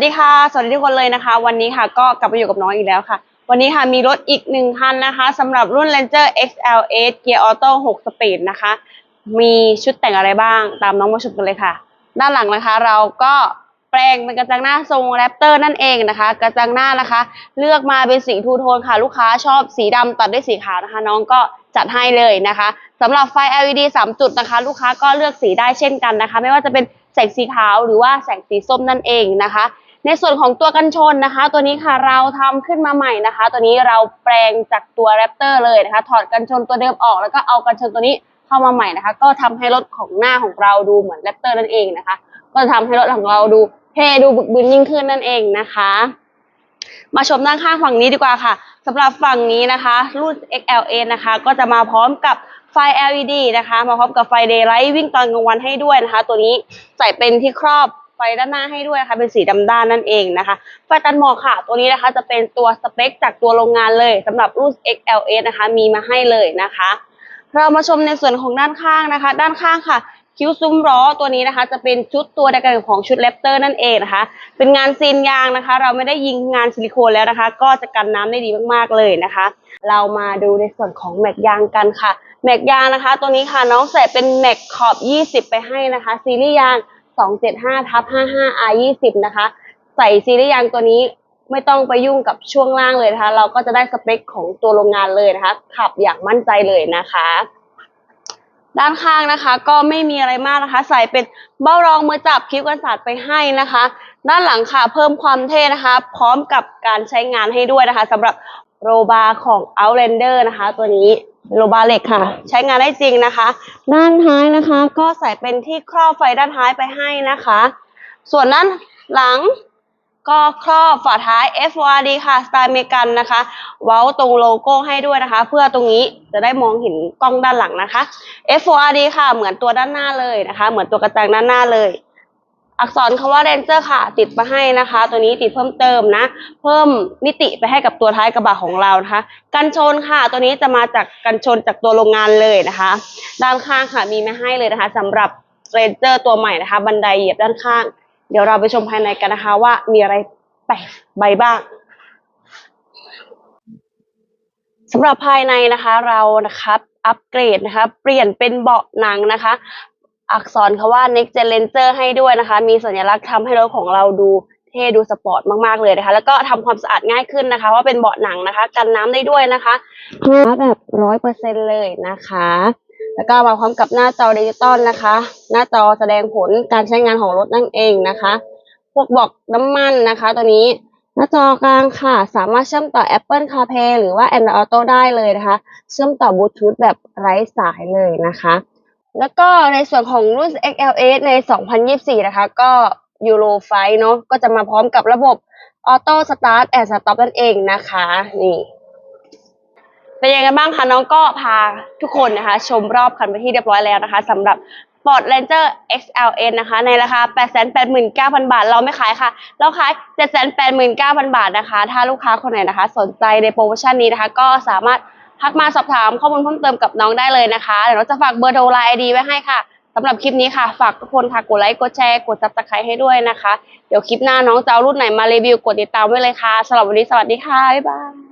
สวัสดีค่ะสวัสดีทุกคนเลยนะคะ วันนี้ค่ะก็กลับมาอยู่กับน้องอีกแล้วค่ะ วันนี้ค่ะมีรถอีกหนึ่งคันนะคะสำหรับรุ่น Ranger XL8 Gear Auto 6 Speed นะคะ มีชุดแต่งอะไรบ้างตามน้องมาชมกันเลยค่ะ ด้านหลังนะคะ เราก็แปลงเป็นกระจังหน้าทรงแรปเตอร์นั่นเองนะคะ กระจังหน้านะคะ เลือกมาเป็นสีทูโทนค่ะ ลูกค้าชอบสีดำตัดด้วยสีขาวนะคะ น้องก็จัดให้เลยนะคะสำหรับไฟ LED 3 จุดนะคะ ลูกค้าก็เลือกสีได้เช่นกันนะคะ ไม่ว่าจะเป็นแสงสีขาวหรือว่าแสงสีส้มนั่นเองนะคะ ในส่วนของตัวกันชนนะคะ ตัวนี้ค่ะเราทำขึ้นมาใหม่นะคะ ตัวนี้เราแปลงจากตัวแรปเตอร์เลยนะคะ ถอดกันชนตัวเดิมออกแล้วก็เอากันชนตัวนี้เข้ามาใหม่นะคะ ก็ทำให้รถของหน้าของเราดูเหมือนแรปเตอร์นั่นเองนะคะ ก็จะทำให้รถของเราดูเท่ดูบึกบึนยิ่งขึ้นนั่นเองนะคะ มาชมด้านข้างฝั่งนี้ดีกว่าค่ะสำหรับฝั่งนี้นะคะ รุ่น XLA นะคะ ก็จะมาพร้อมกับไฟ LED นะคะ มาพร้อมกับไฟ Daylight วิ่งตอนกลางวันให้ด้วยนะคะ ตัวนี้ใส่เป็นที่ครอบ ฟด้านหน้าให้ด้วยนะคะเป็นสีดำด้านนั่นเองนะคะไฟตันหมอกค่ะ ตัวนี้นะคะจะเป็นตัวสเปคจากตัวโรงงานเลยสำหรับรุ่น XLA นะคะ มีมาให้เลยนะคะ เรามาชมในส่วนของด้านข้างนะคะ ด้านข้างค่ะคิ้วซุ้มล้อตัวนี้นะคะ จะเป็นชุดตัวเดียวกันของชุดแรปเตอร์นั่นเองนะคะ เป็นงานซีนยางนะคะ เราไม่ได้ยิงงานซิลิโคนแล้วนะคะ ก็จะกันน้ำได้ดีมากๆเลยนะคะ เรามาดูในส่วนของแม็กยางกันค่ะ แม็กยางนะคะ ตัวนี้ค่ะน้องใส่เป็นแม็กขอบ 20 ไปให้นะคะ ซีรีส์ยาง 275ทับ55 R 20นะคะ ใส่ซีรีส์ยางตัวนี้ไม่ต้องไปยุ่งกับช่วงล่างเลยนะคะ เราก็จะได้สเปคของตัวโรงงานเลยนะคะ ขับอย่างมั่นใจเลยนะคะ ด้านข้างนะคะก็ไม่มีอะไรมากนะคะ ใส่เป็นเบ้ารองมือจับคลิปกันศาสตร์ไปให้นะคะ ด้านหลังค่ะเพิ่มความเท่นะคะ พร้อมกับการใช้งานให้ด้วยนะคะสำหรับ โรบาของ Outlander นะคะ ตัวนี้โรบาเหล็กค่ะ ใช้งานได้จริงนะคะ ด้านท้ายนะคะ ก็ใส่เป็นที่ครอบไฟด้านท้ายไปให้นะคะ ส่วนด้านหลังก็ครอบฝาท้าย FORD ค่ะสไตล์เมกันนะคะ เว้าตรงโลโก้ให้ด้วยนะคะ เพื่อตรงนี้จะได้มองเห็นกล้องด้านหลังนะคะ FORD ค่ะเหมือนตัวด้านหน้าเลยนะคะ เหมือนตัวกระจังด้านหน้าเลย อักษรคำว่า Ranger ค่ะ ติดมาให้นะคะ ตัวนี้ติดเพิ่มเติมนะ เพิ่มมิติไปให้กับตัวท้ายกระบะของเรานะคะกันชนค่ะ ตัวนี้จะมาจากกันชนจากตัวโรงงานเลยนะคะ ด้านข้างค่ะมีมาให้เลยนะคะสำหรับ Ranger ตัวใหม่นะคะ บันไดเหยียบด้านข้าง เดี๋ยวเราไปชมภายในกันนะคะ ว่ามีอะไรแปลกใบบ้างสำหรับภายในนะคะเรานะคะอัปเกรดนะคะเปลี่ยนเป็นเบาะหนังนะคะ อักษรคาว่า Next Gen Ranger ให้ด้วยนะคะ มีสัญลักษณ์ทำให้รถของเราดูเท่ดูสปอร์ตมากๆเลยนะคะ แล้วก็ทำความสะอาดง่ายขึ้นนะคะ ว่าเป็นเบาะหนังนะคะ กันน้ำได้ด้วยนะคะแบบร้อยเปอร์เซ็นเลยนะคะ แล้วก็มาพร้อมกับหน้าจอดิจิตอลนะคะ หน้าจอแสดงผลการใช้งานของรถนั่นเองนะคะ พวกบอกน้ำมันนะคะ ตัวนี้หน้าจอกลางค่ะ สามารถเชื่อมต่อ Apple CarPlay หรือว่า Android Auto ได้เลยนะคะ เชื่อมต่อบลูทูธแบบไร้สายเลยนะคะ แล้วก็ในส่วนของรุ่น XLS ใน 2024 นะคะ ก็ Euro 5เนาะก็จะมาพร้อมกับระบบ Auto Start and Stop นั่นเองนะคะ นี่เป็นยังไงบ้างคะ น้องก็พาทุกคนนะคะ ชมรอบคันไปที่เรียบร้อยแล้วนะคะสำหรับ Ford Ranger XLN นะคะ ในราคา 889,000 บาท เราไม่ขายค่ะ เราขาย 789,000 บาทนะคะ ถ้าลูกค้าคนไหนนะคะ สนใจในโปรโมชั่นนี้นะคะ ก็สามารถ ทักมาสอบถามข้อมูลเพิ่มเติมกับน้องได้เลยนะคะเดี๋ยวเราจะฝากเบอร์โทรไลน์ไอดีไว้ให้ค่ะสำหรับคลิปนี้ค่ะ ฝากทุกคนค่ะกดไลค์กดแชร์กดซับสไครต์ให้ด้วยนะคะ เดี๋ยวคลิปหน้าน้องจะเอารุ่นไหนมารีวิวกดติดตามไว้เลยค่ะสำหรับวันนี้สวัสดีค่ะบ๊ายบาย